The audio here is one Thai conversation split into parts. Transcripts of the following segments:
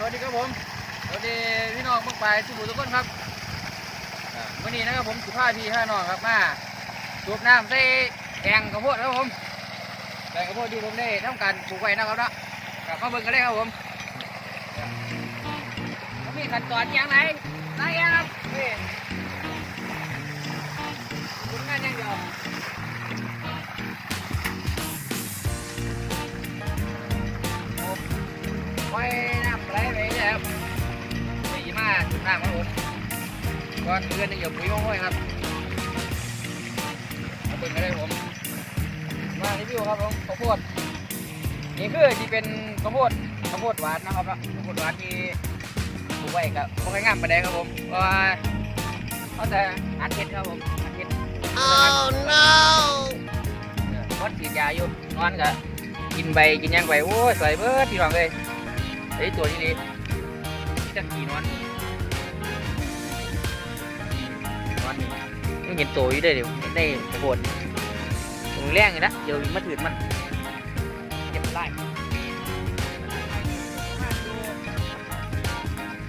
สวัสดีครับผมสวัสดีพี่น้องพวกไปสุบุทุกคนครับวันนี้นะครับผมสุภาพพี่ห้าน้องครับมาสูบน้ำใส่แกงข้าวโพดครับผมแกงข้าวโพดที่ผมได้ทำการปลูกไว้นะครับเนาะกลับมาเบิ่งกันเลยครับผมผมมีขั้นตอนอย่างไรไรครับนี่คุณงานย่างเดียวผมไว้ มาจุดน้ำครับผมก่อนเดือนหนึงอย่าปุ๋ยห้อยครับมาเบิ่งกันเลยผม มารีวิวครับผมข้าวโพดนี่คือที่เป็นข้าวโพดข้าวโพดหวานนะครับนะข้าวโพดหวานที่ปลูกไว้กับพวกงามไปได้ครับผมเพราะว่าเขาจะอัดเห็ดครับผมอัดเห็ด Oh no! วัดฉีดยาอยู่นอนก็กินใบกินหยังไปโอ้ยใส่เบิดพี่น้องเลยไอ้ตัวนี้นี่จะขี่นอน เห็นตัวอยู่ได้เดี๋ยวได้ข้าวโพดตรงแรงเลยนะเดี๋ยวมาถือมันเก็บไล่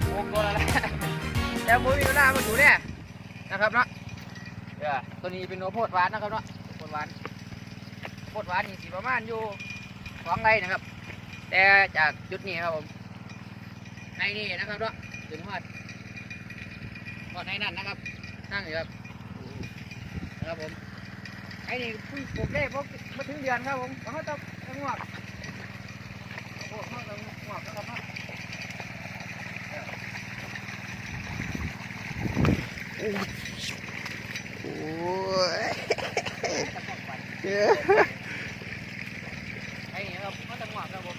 โอ้โหแล้วแต่ผมมีเวลามาดูเนี่ยนะครับเนาะเด้อตัวนี้เป็นโนโพดหวานนะครับเนาะโพดหวานโพดหวานนี่สิประมาณอยู่สองไรนะครับ แต่จากจุดนี้ครับผมในนี่นะครับเนาะถึงฮอดฮอดในนั่นนะครับนั่งอยู่ครับ ครับผมไอ้นี่เพิ่งปลูกได้พวกมาถึงเดือนครับผมเขาต้องงอกโอ้เขาต้องงอกนะครับเนาะโอ้ยตะกอกไปเจ้าไอ้นี่ครับเขาต้องงอกครับผม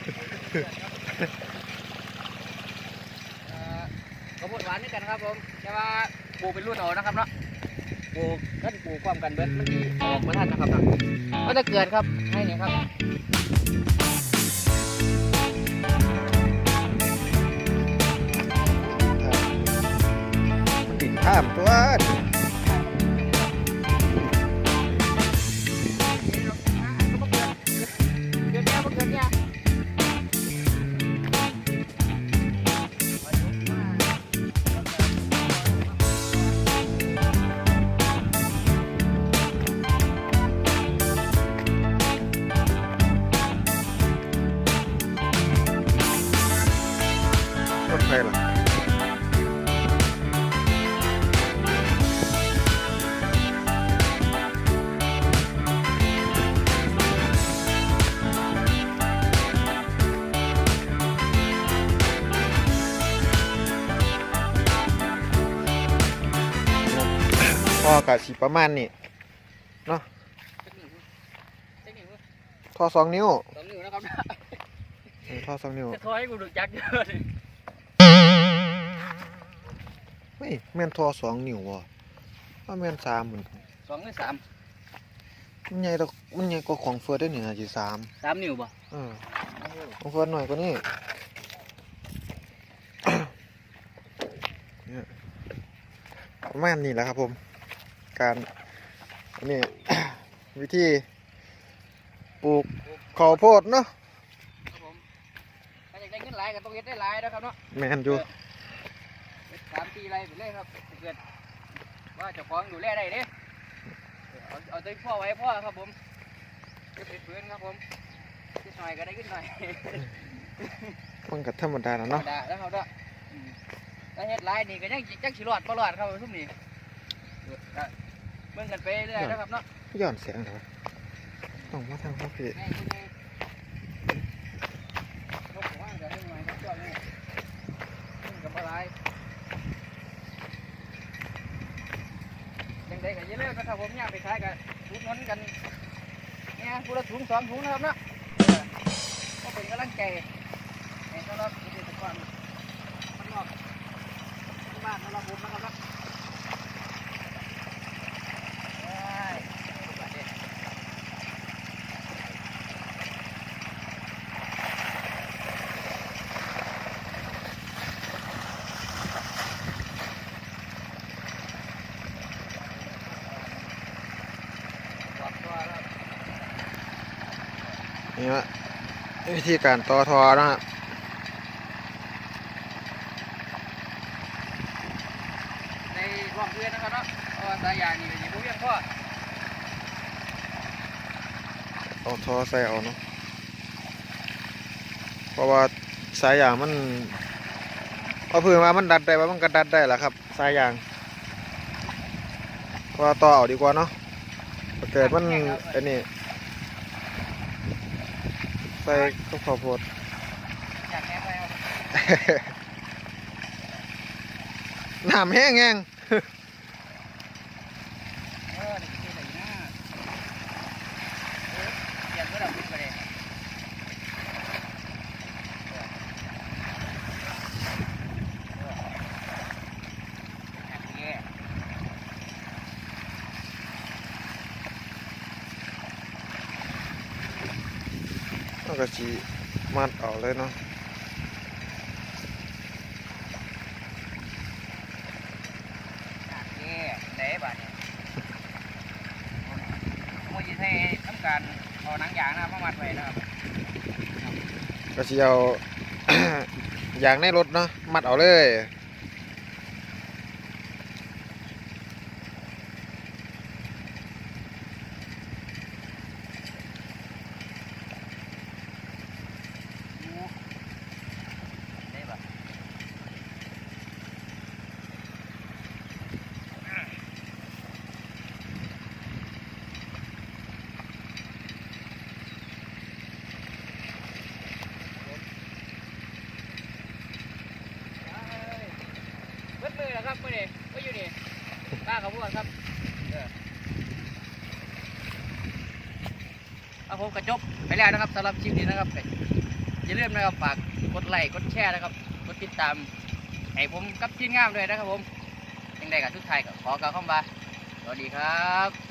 เอ่อข้าวโพดหวานด้วยกันครับผมแต่ว่าปลูกเป็นรุ่นเอานะครับเนาะ ปลูกกันปลูกความกันเบิดมันดีออกมาท่านนะครับนะก็จะเกิดครับให้นี่ครับติดข้ามตัว รถไฟเหรอพอกับสีประมาณนี้เทคนิคเทคนิคทอสองนิ้วสองนิ้วนะครับเออทอสองนิ้วจะทอยให้กูดูจักเยอะเลย เฮ้ยแม่นทอสองนิ้ววะว่าแม่นสามเหมือนกันสองหรือสามมันใหญ่ตวมันใหญ่กว่าของเฟิร์สได้หนึ่งนาทีสามสามนิ้วป่ะเออของเฟิร์สหน่อยกว่านี้เนี่ยประมาณนี้แหละครับผม การอันนี่วิธีปลูกข้าวโพดเนาะครับผมถ้าอยากได้เงินหลายก็ต้องเฮ็ดได้หลายนะครับเนาะแมนอยู่ เฮ็ดสามปีไรไปเลยครับถ้าเกิดว่าเจ้าของดูแลได้เด้เอาเอาใจพ่อไว้พ่อครับผมเก็บเป็นพื้นครับผมนิดหน่อยก็ได้ขึ้นหน่อยมันก็ธรรมดาแล้วธรรเนาะมดาแล้วครับเนาะอืมถ้าเฮ็ดหลายนี่ก็ยังจักสิรอดบ่รอดครับทุกนี่เออก็เบิ่งกันไปเรื่อยนะครับเนาะย้อนเสียงเถอะต้องมาทางพ่อพี่แม่คุณแม่นกหัวจะให้หน่อยครับจอดนี่ขึ้นกับอะไรยัง ได้กันเยเลยนะครับผมย่างไปขายกันถุงนนกันเนี่ยผู้ละถุงสองถุงนะครับเนาะก็เป็นกำลังใจ นี่ฮะวิธีการต่อทอนะครับในร่องเพื่อนนะครับเนาะสายยางนี่อยู่บริเอณพ่อเอาทอใส่เอาเนาะเพราะว่าสายยางมันเอาพื้นมามันดัดได้ว่ามันก็ดัดได้แหละครับสายยางว่าต่อเอาดีกว่าเนาะเกิดมันไอ้นี่ ส่ก็ข้าวโพดอยากแห้งไปเอาน้ำแห้งแห้ง เออเดี๋ยวจะใส่หน้าเออเดี๋ยวก็ดับขึ้นไปเลยโอเค แล้ว ก็จีมัดเอาเลยเนาะโอเคได้บาดเนี่ยโมจิให้ทำการเอาหนังยางนะครับมามัดไว้นะครับก็จีเอายางในรถเนาะมัดเอาเลย ได้ปะเบิดมื อแล้วครับมื่อนี้ก็อยู่นี่ป้ากับพวกครับเออเอาผมกระจบไปแล้วนะครับสำหรับคลิปนี้นะครับอย่าลืมนะครับฝากกดไลค์กดแชร์นะครับกดติดตามให้ผมกับทีมงานด้วยนะครับผมยังไงกับทุกทายกับขอกล่าวคำว่าสวัสดีครับ